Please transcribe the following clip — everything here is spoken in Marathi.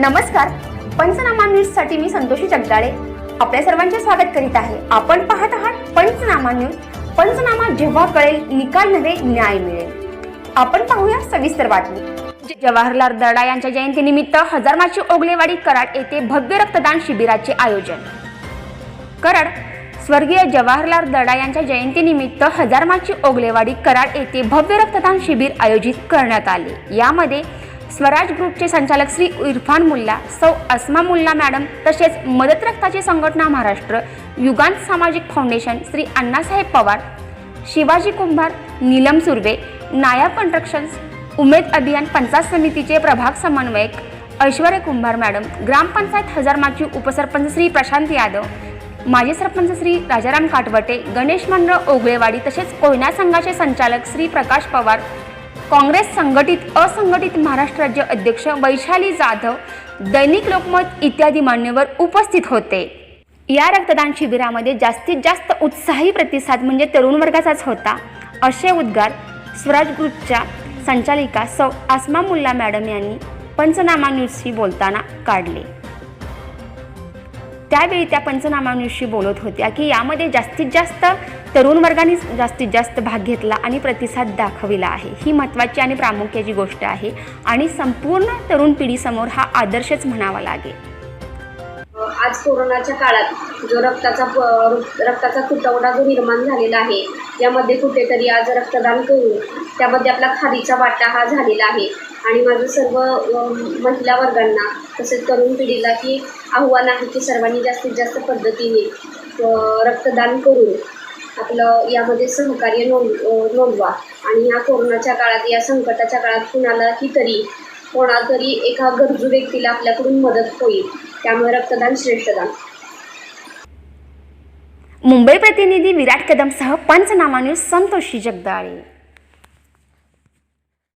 नमस्कार. पंचनामा न्यूजसाठी मी संतोषी जगदाळे. आपल्या सर्वांचे स्वागत करीत आहे. आपण पाहत आहात पंचनामा न्यूज. पंचनामा जेव्हा कळेल निकाल नव्हे न्याय मिळेल. आपण पाहूया सविस्तर बातमी. जवाहरलाल दर्डा यांच्या जयंतीनिमित्त हजारमाची ओगलेवाडी कराड येथे भव्य रक्तदान शिबिराचे आयोजन. कराड स्वर्गीय जवाहरलाल दर्डा यांच्या जयंतीनिमित्त हजारमाची ओगलेवाडी कराड येथे भव्य रक्तदान शिबिर आयोजित करण्यात आले. यामध्ये स्वराज ग्रुपचे संचालक श्री इरफान मुल्ला सौ अस्मा मुल्ला मॅडम तसेच मदत रक्ताची संघटना महाराष्ट्र युगांत सामाजिक फाउंडेशन श्री अण्णासाहेब पवार शिवाजी कुंभार नीलम सुर्वे नायाब कन्स्ट्रक्शन्स उमेद अभियान पंचायत समितीचे प्रभाग समन्वयक ऐश्वर्य कुंभार मॅडम ग्रामपंचायत हजारमाची उपसरपंच श्री प्रशांत यादव माजी सरपंच श्री राजाराम काटवटे गणेश मंडळ ओगळेवाडी तसेच कोयना संघाचे संचालक श्री प्रकाश पवार काँग्रेस संघटित असंघटित महाराष्ट्र राज्य अध्यक्ष वैशाली जाधव दैनिक लोकमत इत्यादी मान्यवर उपस्थित होते. या रक्तदान शिबिरामध्ये जास्तीत जास्त उत्साही प्रतिसाद म्हणजे तरुण वर्गाचाच होता. असे उद्गार स्वराज ग्रुपच्या संचालिका सौ आसमा मुल्ला मॅडम यांनी पंचनामा न्यूजशी बोलताना काढले. त्यावेळी त्या पंचनामांविषयी बोलत होत्या की यामध्ये जास्तीत जास्त तरुण वर्गाने जास्तीत जास्त भाग घेतला आणि प्रतिसाद दाखविला आहे. ही महत्त्वाची आणि प्रामुख्याची गोष्ट आहे. आणि संपूर्ण तरुण पिढीसमोर हा आदर्शच म्हणावा लागेल. आज कोरोनाच्या काळात जो रक्ताचा प- रक्ताचा तुटवडा जो निर्माण झालेला आहे यामध्ये कुठेतरी आज रक्तदान करून त्यामध्ये आपला खादीचा वाटा हा झालेला आहे. आणि माझं सर्व महिला वर्गांना तसेच तरुण पिढीला की आव्हान आहे की सर्वांनी जास्तीत जास्त पद्धतीने रक्तदान करून आपलं यामध्ये सहकार्य नोंद नोंदवा. आणि या कोरोनाच्या काळात या संकटाच्या काळात कुणालाही तरी कोणातरी एका गरजू व्यक्तीला आपल्याकडून मदत होईल. त्यामुळे रक्तदान श्रेष्ठदान मुंबई प्रतिनिधी विराट कदमसह पंचनामा न्यूज संतोषी जगदाळे.